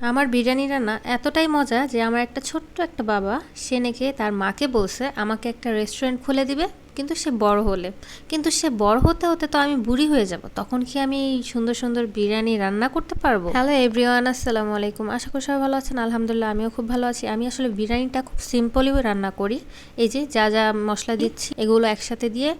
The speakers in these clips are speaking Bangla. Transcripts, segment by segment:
আমার বিরিয়ানি রান্না এতটাই মজা যে আমার একটা ছোট্ট একটা বাবা, সে নাকি তার মাকে বলছে, আমাকে একটা রেস্টুরেন্ট খুলে দিবে। কিন্তু সে বড় হলে। কিন্তু সে বড় হতে হতে তো আমি বুড়ি হয়ে যাব। তখন কি আমি এই সুন্দর সুন্দর বিরিয়ানি রান্না করতে পারব? হ্যালো এভরিওয়ান আসসালামু আলাইকুম। আশা করি সবাই ভালো আছেন। আলহামদুলিল্লাহ আমিও খুব ভালো আছি। আমি আসলে বিরিয়ানিটা খুব সিম্পলি রান্না করি। এই যে যা যা মশলা দিচ্ছি এগুলো একসাথে দিয়ে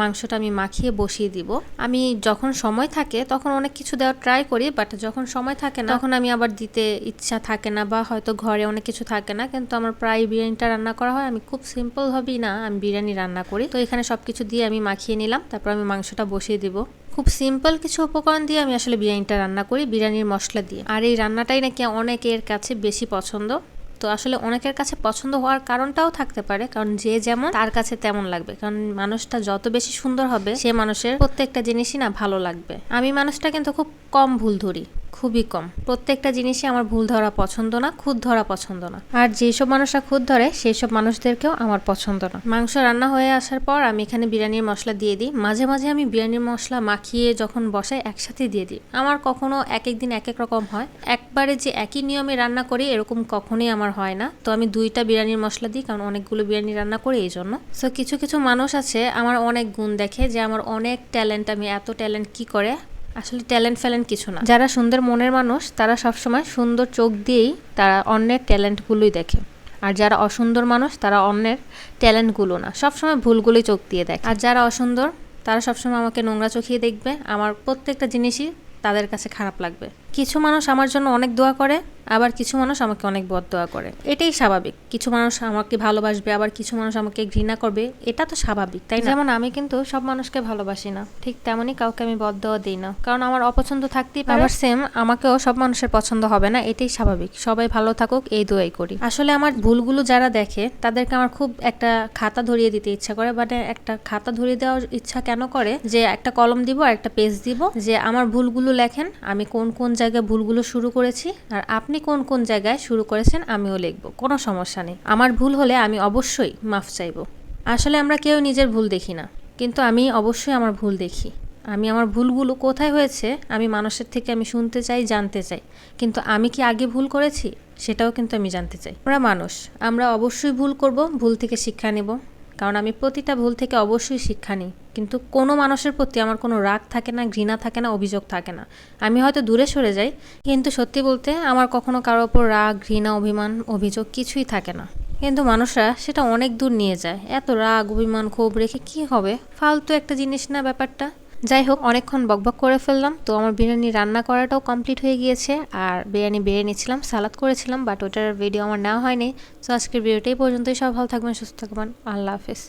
মাংসটা আমি মাখিয়ে বসিয়ে দিব। আমি যখন সময় থাকে তখন অনেক কিছু দেওয়ার ট্রাই করি বাট যখন সময় থাকে না তখন আমি আবার দিতে ইচ্ছা থাকে না বা হয়তো ঘরে অনেক কিছু থাকে না কিন্তু আমার প্রায় বিরিয়ানিটা রান্না করা হয়। আমি খুব সিম্পল ভাবেই না আমি বিরিয়ানি রান্না করি। তো এখানে সব কিছু দিয়ে আমি মাখিয়ে নিলাম, তারপর আমি মাংসটা বসিয়ে দিব। খুব সিম্পল কিছু উপকরণ দিয়ে আমি আসলে বিরিয়ানিটা রান্না করি, বিরিয়ানির মশলা দিয়ে। আর এই রান্নাটাই নাকি অনেকের কাছে বেশি পছন্দ। তো আসলে অনেকের কাছে পছন্দ হওয়ার কারণটাও থাকতে পারে, কারণ যে যেমন তার কাছে তেমন লাগবে। কারণ মানুষটা যত বেশি সুন্দর হবে, সে মানুষের প্রত্যেকটা জিনিসই না ভালো লাগবে। আমি মানুষটা কিন্তু খুব কম ভুল ধরি। খুবই কম। প্রত্যেকটা জিনিসই আমার ভুল ধরা পছন্দ না, খুদ ধরা পছন্দ না। আর যেসব মানুষরা খুদ ধরে সেই সব মানুষদেরকেও আমার পছন্দ না। মাংস রান্না হয়ে আসার পর আমি এখানে বিরিয়ানির মশলা দিয়ে দিই। মাঝে মাঝে আমি বিরিয়ানির মশলা মাখিয়ে যখন বসাই একসাথে দিয়ে দিই। আমার কখনো এক এক দিন এক এক রকম হয়। একবারে যে একই নিয়মে রান্না করি, এরকম কখনোই আমার হয় না। তো আমি দুইটা বিরিয়ানির মশলা দিই, কারণ অনেকগুলো বিরিয়ানি রান্না করি এই জন্য। সো কিছু কিছু মানুষ আছে, আমার অনেক গুণ দেখে যে আমার অনেক ট্যালেন্ট, আমি এত ট্যালেন্ট কি করে আসলে ট্যালেন্ট ফ্যালেন্ট কিছু না। যারা সুন্দর মনের মানুষ, তারা সবসময় সুন্দর চোখ দিয়েই তারা অন্যের ট্যালেন্টগুলোই দেখে। আর যারা অসুন্দর মানুষ, তারা অন্যের ট্যালেন্টগুলো না। সবসময় ভুলগুলোই চোখ দিয়ে দেখে। আর যারা অসুন্দর, তারা সবসময় আমাকে নোংরা চোখিয়ে দেখবে। আমার প্রত্যেকটা জিনিসই তাদের কাছে খারাপ লাগবে। কিছু মানুষ আমার জন্য অনেক দোয়া করে আবার কিছু মানুষ আমাকে অনেক বদ দোয়া করে। এটাই স্বাভাবিক। কিছু মানুষ আমাকে ভালোবাসবে আবার কিছু মানুষ আমাকে ঘৃণা করবে এটা তো স্বাভাবিক তাই যেমন আমি কিন্তু সব মানুষকে ভালোবাসি না। ঠিক তেমনই কাউকে আমি বদ দেওয়া দিই না। কারণ আমার অপছন্দ থাকতেই আবার সেম আমাকেও সব মানুষের পছন্দ হবে না এটাই স্বাভাবিক। সবাই ভালো থাকুক এই দোয়াই করি। আসলে আমার ভুলগুলো যারা দেখে তাদেরকে আমার খুব একটা খাতা ধরিয়ে দিতে ইচ্ছা করে। বাট একটা খাতা ধরিয়ে দেওয়ার ইচ্ছা কেন করে? যে একটা কলম দিব আর একটা পেজ দিব। যে আমার ভুলগুলো লেখেন আমি কোন কোন জায়গায় ভুলগুলো শুরু করেছি আর আপনি কোন কোন জায়গায় শুরু করেছেন আমিও লিখব, কোনো সমস্যা নেই। আমার ভুল হলে আমি অবশ্যই মাফ চাইব। আসলে আমরা কেউ নিজের ভুল দেখি না, কিন্তু আমি অবশ্যই আমার ভুল দেখি। আমি আমার ভুলগুলো কোথায় হয়েছে, আমি মানুষের থেকে আমি শুনতে চাই, জানতে চাই। কিন্তু আমি কি আগে ভুল করেছি, সেটাও কিন্তু আমি জানতে চাই। আমরা মানুষ, আমরা অবশ্যই ভুল করব, ভুল থেকে শিক্ষা নেব। কারণ আমি প্রতিটা ভুল থেকে অবশ্যই শিক্ষা নিই। কিন্তু কোনো মানুষের প্রতি আমার কোনো রাগ থাকে না, ঘৃণা থাকে না, অভিযোগ থাকে না। আমি হয়তো দূরে সরে যাই, কিন্তু সত্যি বলতে আমার কখনো কারোর ওপর রাগ, ঘৃণা, অভিমান, অভিযোগ কিছুই থাকে না। কিন্তু মানুষরা সেটা অনেক দূর নিয়ে যায়। এত রাগ, অভিমান, ক্ষোভ রেখে কি হবে? ফালতু একটা জিনিস না ব্যাপারটা? যাই হোক, অনেকক্ষণ বকবক করে ফেললাম। তো আমার বিরিয়ানি রান্না করাটাও কমপ্লিট হয়ে গিয়েছে। আর বিরিয়ানি বেড়ে নিচ্ছিলাম, সালাদ করেছিলাম বাট ওটার ভিডিও আমার নেওয়া হয়নি। তো আজকের ভিডিওটাই পর্যন্তই। সব ভালো থাকবেন, সুস্থ থাকবেন। আল্লাহ হাফেজ।